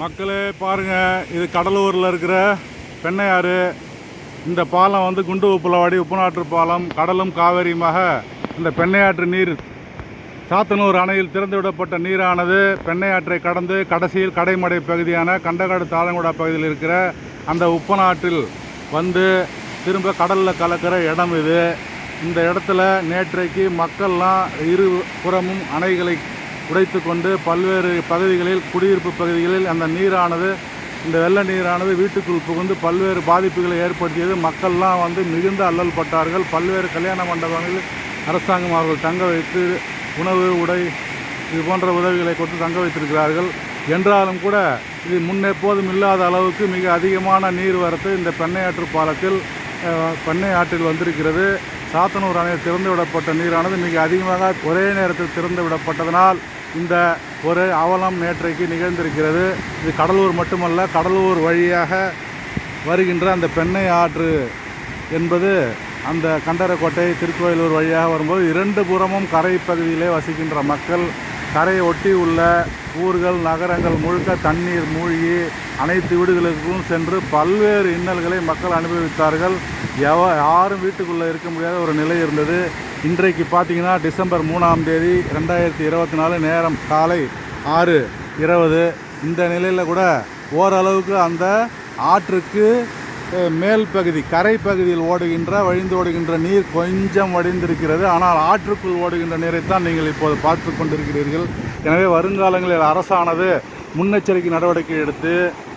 மக்களே பாருங்கள் இது கடலூரில் இருக்கிற பெண்ணையாறு. இந்த பாலம் வந்து குண்டு உப்புலவாடி உப்புநாற்று பாலம் கடலும் காவேரியுமாக இந்த பெண்ணையாற்று நீர் சாத்தனூர் அணையில் திறந்துவிடப்பட்ட நீரானது பெண்ணையாற்றை கடந்து கடைசியில் கடைமடை பகுதியான கண்டகாடு தாளங்குடா பகுதியில் இருக்கிற அந்த உப்பநாட்டில் வந்து திரும்ப கடலில் கலக்கிற இடம் இது. இந்த இடத்துல நேற்றைக்கு மக்கள்லாம் இரு புறமும் அணைகளை உடைத்து கொண்டு பல்வேறு பகுதிகளில் குடியிருப்பு பகுதிகளில் அந்த நீரானது இந்த வெள்ள நீரானது வீட்டுக்குள் புகுந்து பல்வேறு பாதிப்புகளை ஏற்படுத்தியது. மக்கள்லாம் வந்து மிகுந்த அல்லல் பட்டார்கள். பல்வேறு கல்யாண மண்டபங்களில் அரசாங்கம் அவர்கள் தங்க வைத்து உணவு உடை இது போன்ற உதவிகளை கொடுத்து தங்க வைத்திருக்கிறார்கள். என்றாலும் கூட இது முன்னெப்போதும் இல்லாத அளவுக்கு மிக அதிகமான நீர் வரத்து இந்த பெண்ணையாற்று பாலத்தில் அஹ், பெண்ணை ஆற்றில் வந்திருக்கிறது. சாத்தனூர் அணையில் திறந்து விடப்பட்ட நீரானது மிக அதிகமாக ஒரே நேரத்தில் திறந்து விடப்பட்டதனால் இந்த ஒரு அவலம் நேற்றைக்கு நிகழ்ந்திருக்கிறது. இது கடலூர் மட்டுமல்ல கடலூர் வழியாக வருகின்ற அந்த பெண்ணை ஆற்று என்பது அந்த கண்டரக்கோட்டை திருக்கோயிலூர் வழியாக வரும்போது இரண்டு புறமும் கரை பகுதியிலே வசிக்கின்ற மக்கள் கரையை ஒட்டி உள்ள ஊர்கள் நகரங்கள் முழுக்க தண்ணீர் மூழ்கி அனைத்து வீடுகளுக்கும் சென்று பல்வேறு இன்னல்களை மக்கள் அனுபவித்தார்கள். எவ யாரும் வீட்டுக்குள்ளே இருக்க முடியாத ஒரு நிலை இருந்தது. இன்றைக்கு பார்த்தீங்கன்னா டிசம்பர் மூணாம் தேதி ரெண்டாயிரத்தி இருபத்தி நாலு நேரம் காலை ஆறு இருபது. இந்த நிலையில் கூட ஓரளவுக்கு அந்த ஆற்றுக்கு மேல் பகுதி கரை பகுதியில் ஓடுகின்ற வழிந்து ஓடுகின்ற நீர் கொஞ்சம் வடிந்திருக்கிறது. ஆனால் ஆற்றுக்குள் ஓடுகின்ற நீரைத்தான் நீங்கள் இப்போது பார்த்து கொண்டிருக்கிறீர்கள். எனவே வருங்காலங்களில் அரசானது முன்னெச்சரிக்கை நடவடிக்கை எடுத்து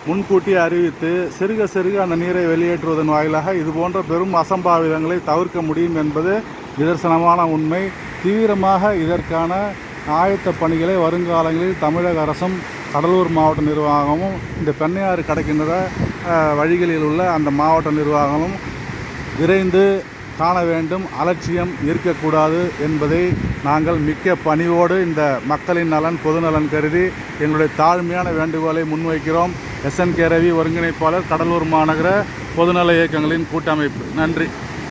முன்கூட்டி அறிவித்து சிறுக சிறுக அந்த நீரை வெளியேற்றுவதன் வாயிலாக இது போன்ற பெரும் அசம்பாவிதங்களை தவிர்க்க முடியும் என்பது நிதர்சனமான உண்மை. தீவிரமாக இதற்கான ஆயத்த பணிகளை வருங்காலங்களில் தமிழக அரசும் கடலூர் மாவட்ட நிர்வாகமும் இந்த பெண்ணையாறு கிடைக்கின்ற வழிகளில் உள்ள அந்த மாவட்ட நிர்வாகமும் விரைந்து காண வேண்டும். அலட்சியம் இருக்கக்கூடாது என்பதை நாங்கள் மிக்க பணிவோடு இந்த மக்களின் நலன் பொதுநலன் கருதி எங்களுடைய தாழ்மையான வேண்டுகோளை முன்வைக்கிறோம். SN K. ரவி ஒருங்கிணைப்பாளர் கடலூர் மாநகர பொதுநல இயக்கங்களின் கூட்டமைப்பு. நன்றி.